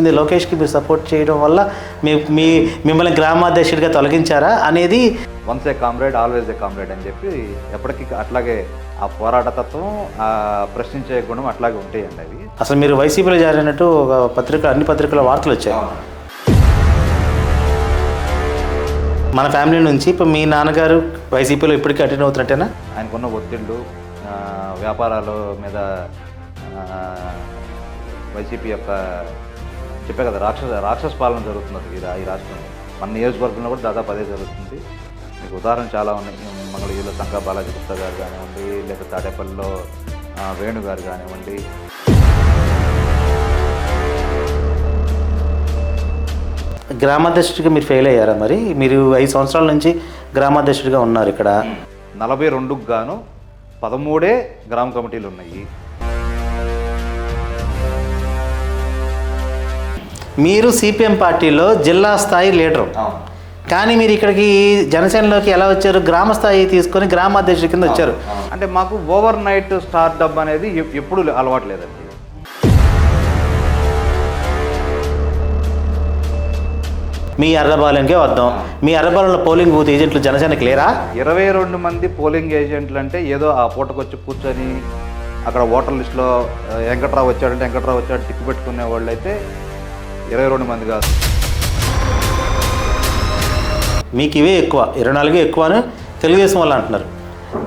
ఇది లోకేష్కి మీరు సపోర్ట్ చేయడం వల్ల మీ మీ మిమ్మల్ని గ్రామాధ్యక్షుడిగా తొలగించారా అనేది once a comrade always a comrade అని చెప్పి ఎప్పటికీ అట్లాగే ఆ పోరాట తత్వం ఆ ప్రశ్నించే గుణం అట్లాగే ఉంటాయండి అవి. అసలు మీరు వైసీపీలో జారినట్టు ఒక పత్రిక అన్ని పత్రికల వార్తలు వచ్చాయి. మన ఫ్యామిలీ నుంచి ఇప్పుడు మీ నాన్నగారు వైసీపీలో ఇప్పటికీ అటెండ్ అవుతున్నట్టేనా? ఆయనకున్న ఒత్తిళ్ళు ఆ, వ్యాపారాల మీద ఆ, వైసీపీ యొక్క చెప్పే కదా రాక్షస రాక్షస పాలన జరుగుతున్నది ఈ రా- ఈ రాష్ట్రంలో. మన నియోజకవర్గంలో కూడా దాదాపు అదే జరుగుతుంది. మీకు ఉదాహరణ చాలా ఉన్నాయి. మంగళగిరిలో సంగా బాలాజీ గుప్తా గారు కానివ్వండి లేదా తాడేపల్లిలో వేణు గారు కానివ్వండి. గ్రామాధ్యక్షుడిగా మీరు ఫెయిల్ అయ్యారా మరి? మీరు ఐదు సంవత్సరాల నుంచి గ్రామాధ్యక్షుడిగా ఉన్నారు ఇక్కడ. నలభై రెండుకు గాను పదమూడే గ్రామ కమిటీలు ఉన్నాయి. మీరు సిపిఎం పార్టీలో జిల్లా స్థాయి లీడరు. కానీ మీరు ఇక్కడికి జనసేనలోకి ఎలా వచ్చారు? గ్రామ స్థాయి తీసుకొని గ్రామాధ్యక్షుడి కింద వచ్చారు. అంటే మాకు ఓవర్ నైట్ స్టార్ట్ డబ్ అనేది ఎప్- ఎప్పుడూ అలవాటు లేదండి. మీ ఎర్రబాలెంకే వద్దాం మీ ఎర్రబాలెంలో పోలింగ్ బూత్ ఏజెంట్లు జనసేనకి లేరా? ఇరవై రెండు మంది పోలింగ్ ఏజెంట్లు అంటే ఏదో ఆ పూటకు వచ్చి కూర్చొని అక్కడ ఓటర్ లిస్టులో వెంకట్రావు వచ్చాడంటే వెంకట్రావు వచ్చాడు టిక్కు పెట్టుకునే వాళ్ళు అయితే ఇరవై రెండు మంది కాదు. మీకు ఇవే ఎక్కువ ఇరవై నాలుగే ఎక్కువ అని తెలుగుదేశం వాళ్ళు అంటున్నారు.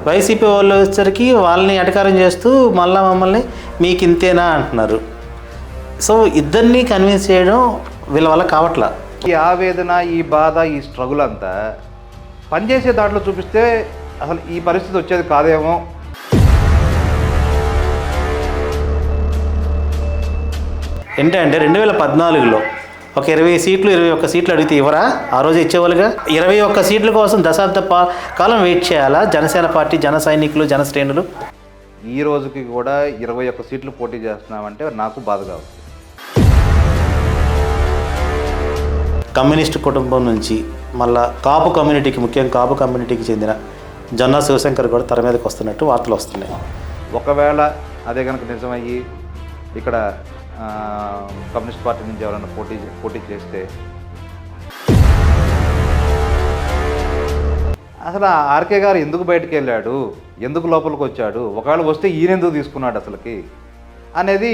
వైసీపీ వాళ్ళు వచ్చేసరికి వాళ్ళని ఎటకారం చేస్తూ మళ్ళా మమ్మల్ని మీకు ఇంతేనా అంటున్నారు. సో ఇద్దరిని కన్విన్స్ చేయడం వీళ్ళ వల్ల కావట్లా? ఈ ఆవేదన ఈ బాధ ఈ స్ట్రగుల్ అంతా పనిచేసే దాంట్లో చూపిస్తే అసలు ఈ పరిస్థితి వచ్చేది కాదేమో. ఏంటంటే రెండు వేల పద్నాలుగులో ఒక ఇరవై సీట్లు ఇరవై ఒక్క సీట్లు అడిగితే ఇవ్వరా? ఆ రోజు ఇచ్చేవాళ్ళుగా? ఇరవై ఒక్క సీట్ల కోసం దశాబ్ద పా కాలం వెయిట్ చేయాలా? జనసేన పార్టీ జన సైనికులు జన శ్రేణులు? ఈ రోజుకి కూడా ఇరవై ఒక్క సీట్లు పోటీ చేస్తున్నామంటే నాకు బాధగా ఉంది కమ్యూనిస్ట్ కుటుంబం నుంచి మళ్ళా కాపు కమ్యూనిటీకి ముఖ్యంగా కాపు కమ్యూనిటీకి చెందిన జొన్న శివశంకర్ కూడా తెర మీదకి వస్తున్నట్టు వార్తలు వస్తున్నాయి. ఒకవేళ అదే కనుక నిజమయ్యి ఇక్కడ కమ్యూనిస్ట్ పార్టీ నుంచి ఎవరైనా పోటీ పోటీ చేస్తే? అసలు ఆ ఆర్కే గారు ఎందుకు బయటకు వెళ్ళాడు? ఎందుకు లోపలికి వచ్చాడు? ఒకవేళ వస్తే ఈయన ఎందుకు తీసుకున్నాడు అసలుకి? అనేది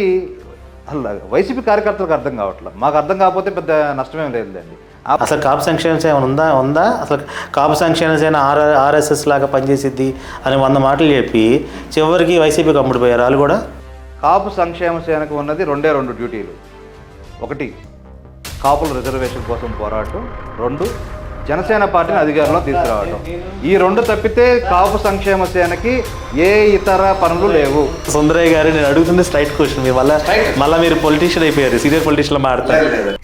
అసలు వైసీపీ కార్యకర్తలకు అర్థం కావట్లేదు. మాకు అర్థం కాకపోతే పెద్ద నష్టమేం లేదండి అసలు కాపు సంక్షేమ సేవ ఉందా? ఉందా? అసలు కాపు సంక్షేమ సేన ఆర్ ఆర్ఎస్ఎస్ లాగా పనిచేసిద్ది అని వంద మాటలు చెప్పి చివరికి వైసీపీకి అమ్ముడిపోయారు వాళ్ళు కూడా? కాపు సంక్షేమ సేనకు ఉన్నది రెండే రెండు డ్యూటీలు. ఒకటి కాపుల రిజర్వేషన్ కోసం పోరాటం. రెండు జనసేన పార్టీని అధికారంలో తీసుకురావడం ఈ రెండు తప్పితే కాపు సంక్షేమ సేనకి ఏ ఇతర పనులు లేవు. సుందరయ్య గారు నేను అడుగుతుంది స్ట్రైట్ క్వశ్చన్ మీ వల్ల మళ్ళీ మీరు పొలిటీషియన్ అయిపోయారు. సీనియర్ పొలిటీషియన్ మాట్లాడతారు